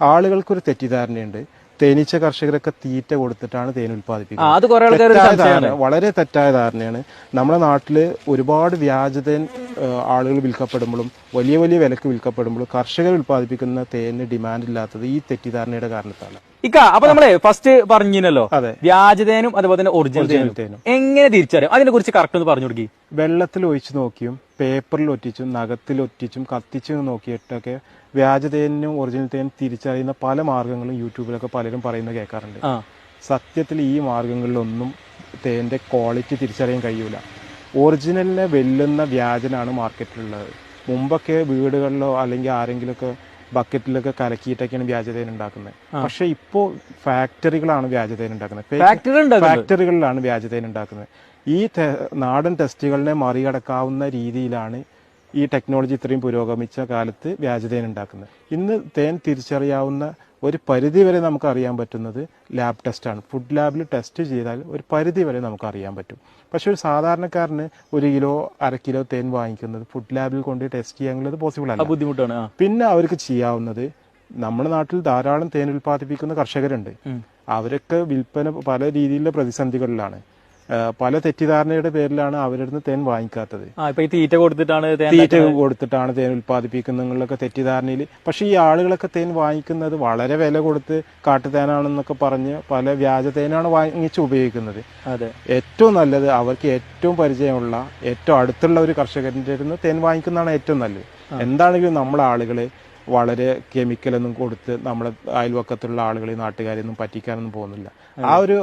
ആളുകൾക്കൊരു തെറ്റിദ്ധാരണയുണ്ട്. തേനീച്ച കർഷകരൊക്കെ തീറ്റ കൊടുത്തിട്ടാണ് തേൻ ഉത്പാദിപ്പിക്കുന്നത് ഉൽപ്പാദിപ്പിക്കുന്നത്. വളരെ തെറ്റായ ധാരണയാണ്. നമ്മുടെ നാട്ടിൽ ഒരുപാട് വ്യാജതേൻ ആളുകൾ വിൽക്കപ്പെടുമ്പോഴും വലിയ വലിയ വിലക്ക് വിൽക്കപ്പെടുമ്പോഴും കർഷകർ ഉത്പാദിപ്പിക്കുന്ന തേന് ഡിമാൻഡ് ഇല്ലാത്തത് ഈ തെറ്റിദ്ധാരണയുടെ കാരണത്താണ്. ഇക്ക അപ്പൊ നമ്മളെ ഫസ്റ്റ് പറഞ്ഞല്ലോ അതെ. വ്യാജതേനും അതുപോലെ തന്നെ ഒറിജിനൽ തേനും. എങ്ങനെ തിരിച്ചറിയാം? അതിനെ കുറിച്ച് കറക്റ്റ് ഒന്ന് പറഞ്ഞു കൊടുക്കി. വെള്ളത്തിൽ ഒഴിച്ചു നോക്കിയും പേപ്പറിൽ ഒറ്റിച്ചും നഖത്തിൽ ഒറ്റിച്ചും കത്തിച്ചും നോക്കിയിട്ടൊക്കെ വ്യാജതേനും ഒറിജിനൽ തേനും തിരിച്ചറിയുന്ന പല മാർഗങ്ങളും യൂട്യൂബിലൊക്കെ പലരും പറയുന്നത് കേൾക്കാറുണ്ട്. സത്യത്തിൽ ഈ മാർഗങ്ങളിലൊന്നും തേന്റെ ക്വാളിറ്റി തിരിച്ചറിയാൻ കഴിയൂല. ഒറിജിനലിനെ വെല്ലുന്ന വ്യാജനാണ് മാർക്കറ്റിലുള്ളത്. മുമ്പൊക്കെ വീടുകളിലോ അല്ലെങ്കിൽ ആരെങ്കിലുമൊക്കെ ബക്കറ്റിലൊക്കെ കലക്കിയിട്ടൊക്കെയാണ് വ്യാജതേൻ ഉണ്ടാക്കുന്നത്. പക്ഷെ ഇപ്പോൾ ഫാക്ടറികളാണ് വ്യാജതേൻ ഉണ്ടാക്കുന്നത്. ഫാക്ടറികളിലാണ് വ്യാജതേൻ ഉണ്ടാക്കുന്നത്. ഈ നാടൻ ടെസ്റ്റുകളിനെ മറികടക്കാവുന്ന രീതിയിലാണ് ഈ ടെക്നോളജി ഇത്രയും പുരോഗമിച്ച കാലത്ത് വ്യാജതേൻ ഉണ്ടാക്കുന്നത്. ഇന്ന് തേൻ തിരിച്ചറിയാവുന്ന ഒരു പരിധി വരെ നമുക്ക് അറിയാൻ പറ്റുന്നത് ലാബ് ടെസ്റ്റാണ്. ഫുഡ് ലാബിൽ ടെസ്റ്റ് ചെയ്താൽ ഒരു പരിധി വരെ നമുക്ക് അറിയാൻ പറ്റും. പക്ഷേ ഒരു സാധാരണക്കാരന് ഒരു കിലോ അര കിലോ തേൻ വാങ്ങിക്കുന്നത് ഫുഡ് ലാബിൽ കൊണ്ട് ടെസ്റ്റ് ചെയ്യാനുള്ളത് പോസിബിൾ അല്ല. ബുദ്ധിമുട്ടാണ് പിന്നെ അവർക്ക് ചെയ്യാവുന്നത് നമ്മുടെ നാട്ടിൽ ധാരാളം തേൻ ഉൽപ്പാദിപ്പിക്കുന്ന കർഷകരുണ്ട്. അവരൊക്കെ വിൽപ്പന പല രീതിയിലുള്ള പ്രതിസന്ധികളിലാണ്. പല തെറ്റിദ്ധാരണയുടെ പേരിലാണ് അവരിടുന്ന് തേൻ വാങ്ങിക്കാത്തത്. തീറ്റ കൊടുത്തിട്ടാണ് തേൻ തീറ്റ കൊടുത്തിട്ടാണ് തേൻ ഉൽപ്പാദിപ്പിക്കുന്നതിലൊക്കെ തെറ്റിദ്ധാരണയിൽ. പക്ഷെ ഈ ആളുകളൊക്കെ തേൻ വാങ്ങിക്കുന്നത് വളരെ വില കൊടുത്ത് കാട്ടുതേനാണെന്നൊക്കെ പറഞ്ഞ് പല വ്യാജ തേനാണ് വാങ്ങിച്ച് ഉപയോഗിക്കുന്നത്. ഏറ്റവും നല്ലത് അവർക്ക് ഏറ്റവും പരിചയമുള്ള ഏറ്റവും അടുത്തുള്ള ഒരു കർഷകന്റെ അടുത്ത് തേൻ വാങ്ങിക്കുന്നതാണ് ഏറ്റവും നല്ലത്. എന്താണെങ്കിലും നമ്മളെ ആളുകളെ വളരെ കെമിക്കലൊന്നും കൊടുത്ത് നമ്മുടെ അയൽവക്കത്തുള്ള ആളുകളെ നാട്ടുകാരെയൊന്നും പറ്റിക്കാനൊന്നും പോകുന്നില്ല. ആ ഒരു